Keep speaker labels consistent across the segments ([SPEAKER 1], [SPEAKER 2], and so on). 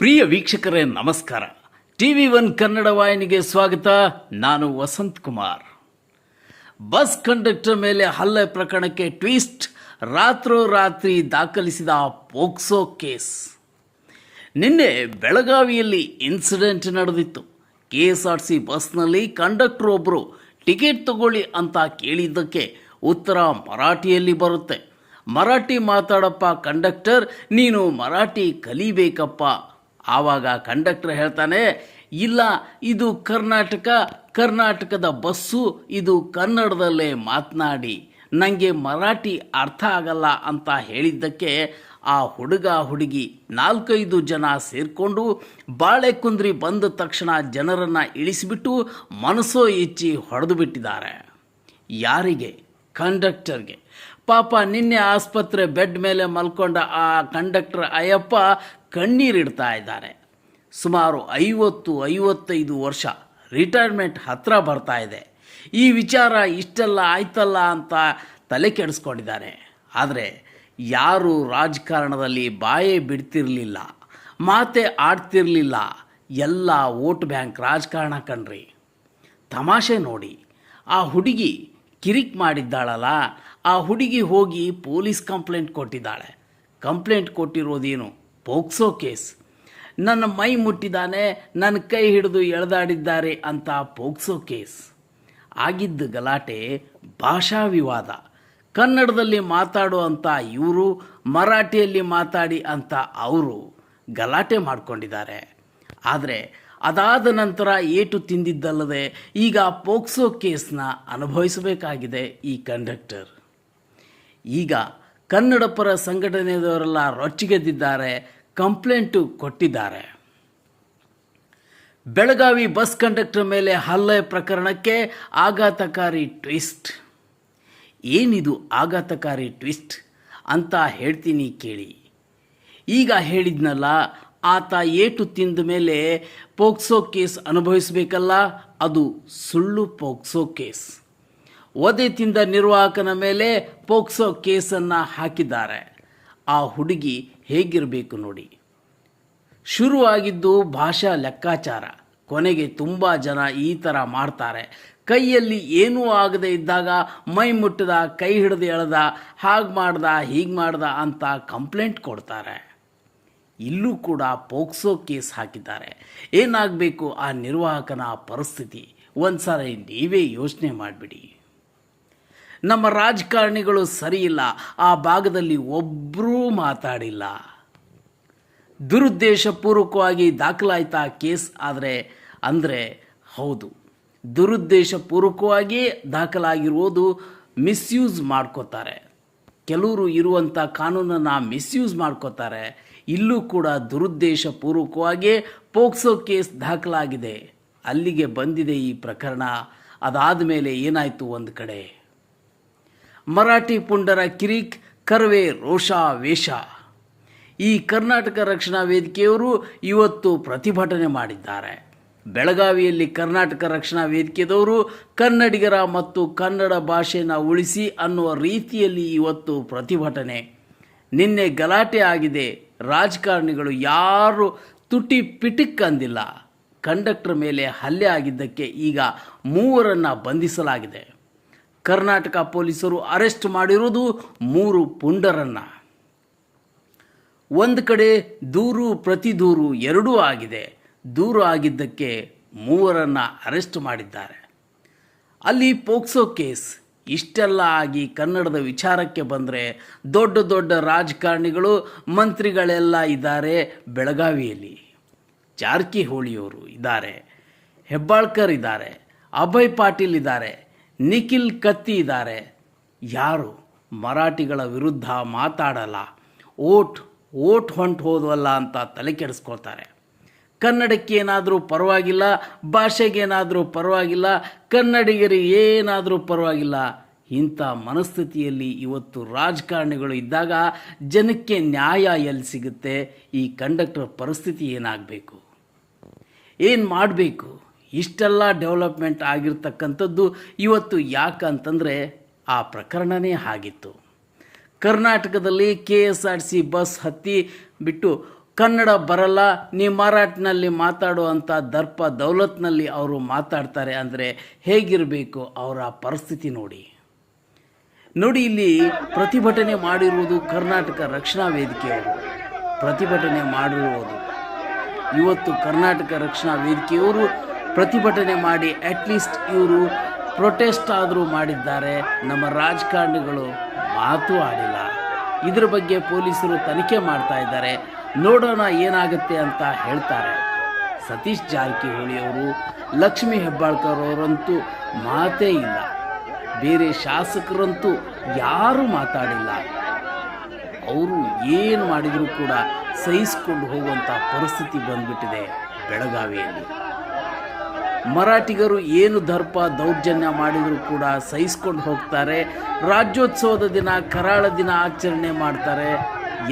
[SPEAKER 1] ಪ್ರಿಯ ವೀಕ್ಷಕರೇ, ನಮಸ್ಕಾರ. T V one Kannada ವಾಹಿನಿಗೆ ಸ್ವಾಗತ. ನಾನು ವಸಂತ್ ಕುಮಾರ್. ಬಸ್ ಕಂಡಕ್ಟರ್ ಮೇಲೆ ಹಲ್ಲೆ ಪ್ರಕರಣಕ್ಕೆ ಟ್ವಿಸ್ಟ್. ರಾತ್ರೋರಾತ್ರಿ ದಾಖಲಿಸಿದ ಪೋಕ್ಸೋ ಕೇಸ್. ನಿನ್ನೆ ಬೆಳಗಾವಿಯಲ್ಲಿ ಇನ್ಸಿಡೆಂಟ್ ನಡೆದಿತ್ತು. ಕೆ ಎಸ್ ಆರ್ ಸಿ ಬಸ್ನಲ್ಲಿ ಕಂಡಕ್ಟರ್ ಒಬ್ಬರು ಟಿಕೆಟ್ ತಗೊಳ್ಳಿ ಅಂತ ಕೇಳಿದ್ದಕ್ಕೆ ಉತ್ತರ ಮರಾಠಿಯಲ್ಲಿ ಬರುತ್ತೆ. ಮರಾಠಿ ಮಾತಾಡಪ್ಪ ಕಂಡಕ್ಟರ್, ನೀನು ಮರಾಠಿ ಕಲಿಬೇಕಪ್ಪ ಆವಾಗ ಕಂಡಕ್ಟರ್ ಹೇಳ್ತಾನೆ, ಇಲ್ಲ, ಇದು ಕರ್ನಾಟಕ, ಕರ್ನಾಟಕದ ಬಸ್ಸು, ಇದು ಕನ್ನಡದಲ್ಲೇ ಮಾತನಾಡಿ. ನನಗೆ ಮರಾಠಿ ಅರ್ಥ ಆಗಲ್ಲ ಅಂತ ಹೇಳಿದ್ದಕ್ಕೆ ಆ ಹುಡುಗ ಹುಡುಗಿ ನಾಲ್ಕೈದು ಜನ ಸೇರಿಕೊಂಡು ಬಾಳೆಕುಂದ್ರಿ ಬಂದ ತಕ್ಷಣ ಜನರನ್ನು ಇಳಿಸಿಬಿಟ್ಟು ಮನಸ್ಸೋ ಇಚ್ಚಿ ಹೊಡೆದು ಬಿಟ್ಟಿದ್ದಾರೆ. ಯಾರಿಗೆ? ಕಂಡಕ್ಟರ್ಗೆ. ಪಾಪ ನಿನ್ನೆ ಆಸ್ಪತ್ರೆ ಬೆಡ್ ಮೇಲೆ ಮಲ್ಕೊಂಡ ಆ ಕಂಡಕ್ಟರ್ ಅಯ್ಯಪ್ಪ ಕಣ್ಣೀರಿಡ್ತಾ ಇದ್ದಾರೆ. ಸುಮಾರು ಐವತ್ತು, ಐವತ್ತೈದು ವರ್ಷ ರಿಟೈರ್ಮೆಂಟ್ ಹತ್ತಿರ ಬರ್ತಾ ಇದೆ. ಈ ವಿಚಾರ ಇಷ್ಟೆಲ್ಲ ಆಯ್ತಲ್ಲ ಅಂತ ತಲೆ ಕೆಡಿಸ್ಕೊಂಡಿದ್ದಾರೆ. ಆದರೆ ಯಾರು ರಾಜಕಾರಣದಲ್ಲಿ ಬಾಯೇ ಬಿಡ್ತಿರಲಿಲ್ಲ, ಮಾತೆ ಆಡ್ತಿರಲಿಲ್ಲ. ಎಲ್ಲ ವೋಟ್ ಬ್ಯಾಂಕ್ ರಾಜಕಾರಣ ಕಣ್ರಿ. ತಮಾಷೆ ನೋಡಿ, ಆ ಹುಡುಗಿ ಕಿರಿಕ್ ಮಾಡಿದ್ದಾಳಲ್ಲ, ಆ ಹುಡುಗಿ ಹೋಗಿ ಪೊಲೀಸ್ ಕಂಪ್ಲೇಂಟ್ ಕೊಟ್ಟಿದ್ದಾಳೆ. ಕಂಪ್ಲೇಂಟ್ ಕೊಟ್ಟಿರೋದೇನು? POCSO case. ನನ್ನ ಮೈ ಮುಟ್ಟಿದ್ದಾನೆ ನನ್ನ ಕೈ ಹಿಡಿದು ಎಳೆದಾಡಿದ್ದಾರೆ ಅಂತ ಪೋಕ್ಸೋ ಕೇಸ್. ಆಗಿದ್ದ ಗಲಾಟೆ ಭಾಷಾ ವಿವಾದ. ಕನ್ನಡದಲ್ಲಿ ಮಾತಾಡು ಅಂತ ಇವರು, ಮರಾಠಿಯಲ್ಲಿ ಮಾತಾಡಿ ಅಂತ ಅವರು ಗಲಾಟೆ ಮಾಡಿಕೊಂಡಿದ್ದಾರೆ. ಆದರೆ ಅದಾದ ನಂತರ ಏಟು ತಿಂದಿದ್ದಲ್ಲದೆ ಈಗ ಪೋಕ್ಸೋ ಕೇಸ್ನ ಅನುಭವಿಸಬೇಕಾಗಿದೆ ಈ ಕಂಡಕ್ಟರ್. ಈಗ ಕನ್ನಡ ಪರ ಸಂಘಟನೆಯವರೆಲ್ಲ ರೊಚ್ಚಿಗೆದ್ದಿದ್ದಾರೆ, ಕಂಪ್ಲೇಂಟು ಕೊಟ್ಟಿದ್ದಾರೆ. ಬೆಳಗಾವಿ ಬಸ್ ಕಂಡಕ್ಟರ್ ಮೇಲೆ ಹಲ್ಲೆ ಪ್ರಕರಣಕ್ಕೆ ಆಘಾತಕಾರಿ ಟ್ವಿಸ್ಟ್. ಏನಿದು ಆಘಾತಕಾರಿ ಟ್ವಿಸ್ಟ್ ಅಂತ ಹೇಳ್ತೀನಿ ಕೇಳಿ. ಈಗ ಹೇಳಿದ್ನಲ್ಲ, ಆತ ಏಟು ತಿಂದ ಮೇಲೆ ಪೋಕ್ಸೋ ಕೇಸ್ ಅನುಭವಿಸಬೇಕಲ್ಲ, ಅದು ಸುಳ್ಳು ಪೋಕ್ಸೋ ಕೇಸ್. ಒದೆ ತಿಂದ ನಿರ್ವಾಹಕನ ಮೇಲೆ ಪೋಕ್ಸೋ ಕೇಸನ್ನು ಹಾಕಿದ್ದಾರೆ. ಆ ಹುಡುಗಿ ಹೇಗಿರಬೇಕು ನೋಡಿ. ಶುರುವಾಗಿದ್ದು ಭಾಷಾ ಲೆಕ್ಕಾಚಾರ. ಕೊನೆಗೆ ತುಂಬ ಜನ ಈ ಥರ ಮಾಡ್ತಾರೆ. ಕೈಯಲ್ಲಿ ಏನೂ ಆಗದೆ ಇದ್ದಾಗ ಮೈ ಮುಟ್ಟದ, ಕೈ ಹಿಡಿದು ಎಳೆದ, ಹಾಗೆ ಮಾಡ್ದ, ಹೀಗೆ ಮಾಡ್ದ ಅಂತ ಕಂಪ್ಲೇಂಟ್ ಕೊಡ್ತಾರೆ. ಇಲ್ಲೂ ಕೂಡ ಪೋಕ್ಸೋ ಕೇಸ್ ಹಾಕಿದ್ದಾರೆ. ಏನಾಗಬೇಕು ಆ ನಿರ್ವಾಹಕನ ಪರಿಸ್ಥಿತಿ? ಒಂದು ಸಾರಿ ನೀವೇ ಯೋಚನೆ ಮಾಡಿಬಿಡಿ. ನಮ್ಮ ರಾಜಕಾರಣಿಗಳು ಸರಿಯಿಲ್ಲ. ಆ ಭಾಗದಲ್ಲಿ ಒಬ್ಬರೂ ಮಾತಾಡಿಲ್ಲ. ದುರುದ್ದೇಶಪೂರ್ವಕವಾಗಿ ದಾಖಲಾಯ್ತಾ ಕೇಸ್ ಆದರೆ, ಅಂದರೆ ಹೌದು. ದುರುದ್ದೇಶಪೂರ್ವಕವಾಗಿ ದಾಖಲಾಗಿರುವುದು ಮಿಸ್ಯೂಸ್ ಮಾಡ್ಕೋತಾರೆ. ಕೆಲವರು ಇರುವಂಥ ಕಾನೂನನ್ನು ಮಿಸ್ಯೂಸ್ ಮಾಡ್ಕೋತಾರೆ. ಇಲ್ಲೂ ಕೂಡ ದುರುದ್ದೇಶಪೂರ್ವಕವಾಗಿ ಪೋಕ್ಸೋ ಕೇಸ್ ದಾಖಲಾಗಿದೆ. ಅಲ್ಲಿಗೆ ಬಂದಿದೆ ಈ ಪ್ರಕರಣ. ಅದಾದ ಮೇಲೆ ಏನಾಯಿತು ಒಂದು ಕಡೆ? ಮರಾಠಿ ಪುಂಡರ ಕಿರಿಕ್ ಕರ್ವೆ ರೋಷ ವೇಷ. ಈ ಕರ್ನಾಟಕ ರಕ್ಷಣಾ ವೇದಿಕೆಯವರು ಇವತ್ತು ಪ್ರತಿಭಟನೆ ಮಾಡಿದ್ದಾರೆ. ಬೆಳಗಾವಿಯಲ್ಲಿ ಕರ್ನಾಟಕ ರಕ್ಷಣಾ ವೇದಿಕೆದವರು ಕನ್ನಡಿಗರ ಮತ್ತು ಕನ್ನಡ ಭಾಷೆನ ಉಳಿಸಿ ಅನ್ನುವ ರೀತಿಯಲ್ಲಿ ಇವತ್ತು ಪ್ರತಿಭಟನೆ. ನಿನ್ನೆ ಗಲಾಟೆ ಆಗಿದೆ. ರಾಜಕಾರಣಿಗಳು ಯಾರು ತುಟಿ ಪಿಟಿಕ್ ಅಂದಿಲ್ಲ. ಕಂಡಕ್ಟರ್ ಮೇಲೆ ಹಲ್ಲೆ ಆಗಿದ್ದಕ್ಕೆ ಈಗ ಮೂವರನ್ನು ಬಂಧಿಸಲಾಗಿದೆ. ಕರ್ನಾಟಕ ಪೊಲೀಸರು ಅರೆಸ್ಟ್ ಮಾಡಿರುವುದು ಮೂರು ಪುಂಡರನ್ನು. ಒಂದು ಕಡೆ ದೂರು ಪ್ರತಿ ದೂರು ಎರಡೂ ಆಗಿದೆ. ದೂರು ಆಗಿದ್ದಕ್ಕೆ ಮೂವರನ್ನು ಅರೆಸ್ಟ್ ಮಾಡಿದ್ದಾರೆ. ಅಲ್ಲಿ ಪೋಕ್ಸೋ ಕೇಸ್. ಇಷ್ಟೆಲ್ಲ ಆಗಿ ಕನ್ನಡದ ವಿಚಾರಕ್ಕೆ ಬಂದರೆ ದೊಡ್ಡ ದೊಡ್ಡ ರಾಜಕಾರಣಿಗಳು, ಮಂತ್ರಿಗಳೆಲ್ಲ ಇದ್ದಾರೆ ಬೆಳಗಾವಿಯಲ್ಲಿ. ಜಾರಕಿಹೊಳಿಯವರು ಇದ್ದಾರೆ. ಹೆಬ್ಬಾಳ್ಕರ್ ಇದ್ದಾರೆ. ಅಭಯ್ ಪಾಟೀಲ್ ಇದ್ದಾರೆ. ನಿಖಿಲ್ ಕತ್ತಿ ಇದ್ದಾರೆ ಯಾರು? ಮರಾಠಿಗಳ ವಿರುದ್ಧ ಮಾತಾಡಲ್ಲ. ಓಟ್ ಓಟ್ ಹೊಂಟು ಹೋದ್ವಲ್ಲ ಅಂತ ತಲೆ ಕೆಡಿಸ್ಕೊಳ್ತಾರೆ. ಕನ್ನಡಕ್ಕೆ ಏನಾದರೂ ಪರವಾಗಿಲ್ಲ ಭಾಷೆಗೇನಾದರೂ ಪರವಾಗಿಲ್ಲ, ಕನ್ನಡಿಗರಿಗೆ ಏನಾದರೂ ಪರವಾಗಿಲ್ಲ. ಇಂಥ ಮನಸ್ಥಿತಿಯಲ್ಲಿ ಇವತ್ತು ರಾಜಕಾರಣಿಗಳು ಇದ್ದಾಗ ಜನಕ್ಕೆ ನ್ಯಾಯ ಎಲ್ಲಿ ಸಿಗುತ್ತೆ? ಈ ಕಂಡಕ್ಟರ್ ಪರಿಸ್ಥಿತಿ ಏನಾಗಬೇಕು? ಏನು ಮಾಡಬೇಕು? ಇಷ್ಟೆಲ್ಲ ಡೆವಲಪ್ಮೆಂಟ್ ಆಗಿರ್ತಕ್ಕಂಥದ್ದು ಇವತ್ತು ಯಾಕಂತಂದರೆ ಆ ಪ್ರಕರಣನೇ ಆಗಿತ್ತು. ಕರ್ನಾಟಕದಲ್ಲಿ K S R T C ಹತ್ತಿ ಬಿಟ್ಟು ಕನ್ನಡ ಬರಲ್ಲ, ನೀ ಮರಾಠಿನಲ್ಲಿ ಮಾತಾಡುವಂಥ ದರ್ಪ ದೌಲತ್ನಲ್ಲಿ ಅವರು ಮಾತಾಡ್ತಾರೆ ಅಂದರೆ ಹೇಗಿರಬೇಕು ಅವರ ಪರಿಸ್ಥಿತಿ ನೋಡಿ. ನೋಡಿ ಇಲ್ಲಿ ಪ್ರತಿಭಟನೆ ಮಾಡಿರುವುದು ಕರ್ನಾಟಕ ರಕ್ಷಣಾ ವೇದಿಕೆಯವರು ಪ್ರತಿಭಟನೆ ಮಾಡಿರುವುದು. ಇವತ್ತು ಕರ್ನಾಟಕ ರಕ್ಷಣಾ ವೇದಿಕೆಯವರು ಪ್ರತಿಭಟನೆ ಮಾಡಿ ಅಟ್ಲೀಸ್ಟ್ ಇವರು ಪ್ರೊಟೆಸ್ಟ್ ಆದರೂ ಮಾಡಿದ್ದಾರೆ. ನಮ್ಮ ರಾಜಕಾರಣಿಗಳು ಮಾತು ಆಡಿಲ್ಲ. ಇದ್ರ ಬಗ್ಗೆ ಪೊಲೀಸರು ತನಿಖೆ ಮಾಡ್ತಾ ಇದ್ದಾರೆ. ನೋಡೋಣ ಏನಾಗುತ್ತೆ ಅಂತ ಹೇಳ್ತಾರೆ. ಸತೀಶ್ ಜಾರಕಿಹೊಳಿ ಅವರು, ಲಕ್ಷ್ಮೀ ಹೆಬ್ಬಾಳ್ಕರ್ ಅವರಂತೂ ಮಾತೇ ಇಲ್ಲ. ಬೇರೆ ಶಾಸಕರಂತೂ ಯಾರೂ ಮಾತಾಡಿಲ್ಲ. ಅವರು ಏನು ಮಾಡಿದರೂ ಕೂಡ ಸಹಿಸಿಕೊಂಡು ಹೋಗುವಂಥ ಪರಿಸ್ಥಿತಿ ಬಂದ್ಬಿಟ್ಟಿದೆ ಬೆಳಗಾವಿಯಲ್ಲಿ. ಮರಾಠಿಗರು ಏನು ದರ್ಪ ದೌರ್ಜನ್ಯ ಮಾಡಿದರೂ ಕೂಡ ಸಹಿಸ್ಕೊಂಡು ಹೋಗ್ತಾರೆ. ರಾಜ್ಯೋತ್ಸವದ ದಿನ, ಕರಾಳ ದಿನ ಆಚರಣೆ ಮಾಡ್ತಾರೆ.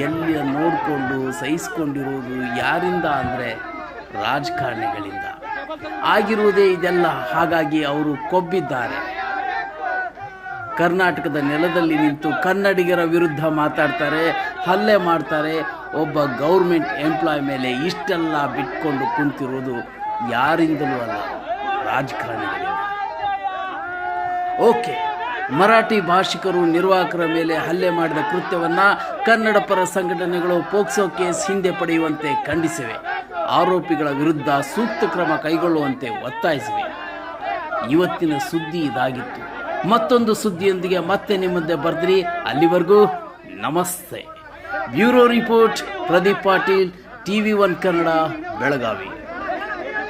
[SPEAKER 1] ಎಲ್ಲಿ ನೋಡಿಕೊಂಡು ಸಹಿಸ್ಕೊಂಡಿರೋದು ಯಾರಿಂದ ಅಂದರೆ ರಾಜಕಾರಣಿಗಳಿಂದ. ಆಗಿರುವುದೇ ಇದೆಲ್ಲ, ಹಾಗಾಗಿ ಅವರು ಕೊಬ್ಬಿದ್ದಾರೆ. ಕರ್ನಾಟಕದ ನೆಲದಲ್ಲಿ ನಿಂತು ಕನ್ನಡಿಗರ ವಿರುದ್ಧ ಮಾತಾಡ್ತಾರೆ, ಹಲ್ಲೆ ಮಾಡ್ತಾರೆ. ಒಬ್ಬ ಗೌರ್ಮೆಂಟ್ ಎಂಪ್ಲಾಯ್ ಮೇಲೆ ಇಷ್ಟೆಲ್ಲ ಬಿಟ್ಕೊಂಡು ಕುಂತಿರೋದು ಯಾರಿಂದಲೂ ಅಲ್ಲ ರಾಜಕಾರಣಿಗಳಿಂದ ಓಕೆ, ಮರಾಠಿ ಭಾಷಿಕರು ನಿರ್ವಾಹಕರ ಮೇಲೆ ಹಲ್ಲೆ ಮಾಡಿದ ಕೃತ್ಯವನ್ನು ಕನ್ನಡ ಪರ ಸಂಘಟನೆಗಳು ಪೋಕ್ಸೋ ಕೇಸ್ ಹಿಂದೆ ಪಡೆಯುವಂತೆ ಖಂಡಿಸಿವೆ. ಆರೋಪಿಗಳ ವಿರುದ್ಧ ಸೂಕ್ತ ಕ್ರಮ ಕೈಗೊಳ್ಳುವಂತೆ ಒತ್ತಾಯಿಸಿವೆ. ಇವತ್ತಿನ ಸುದ್ದಿ ಇದಾಗಿತ್ತು. ಮತ್ತೊಂದು ಸುದ್ದಿಯೊಂದಿಗೆ ಮತ್ತೆ ನಿಮ್ಮ ಮುಂದೆ ಬರ್ದ್ರಿ ಅಲ್ಲಿವರೆಗೂ ನಮಸ್ತೆ. Bureau report, Pradeep Patil, TV one Kannada, Belagavi.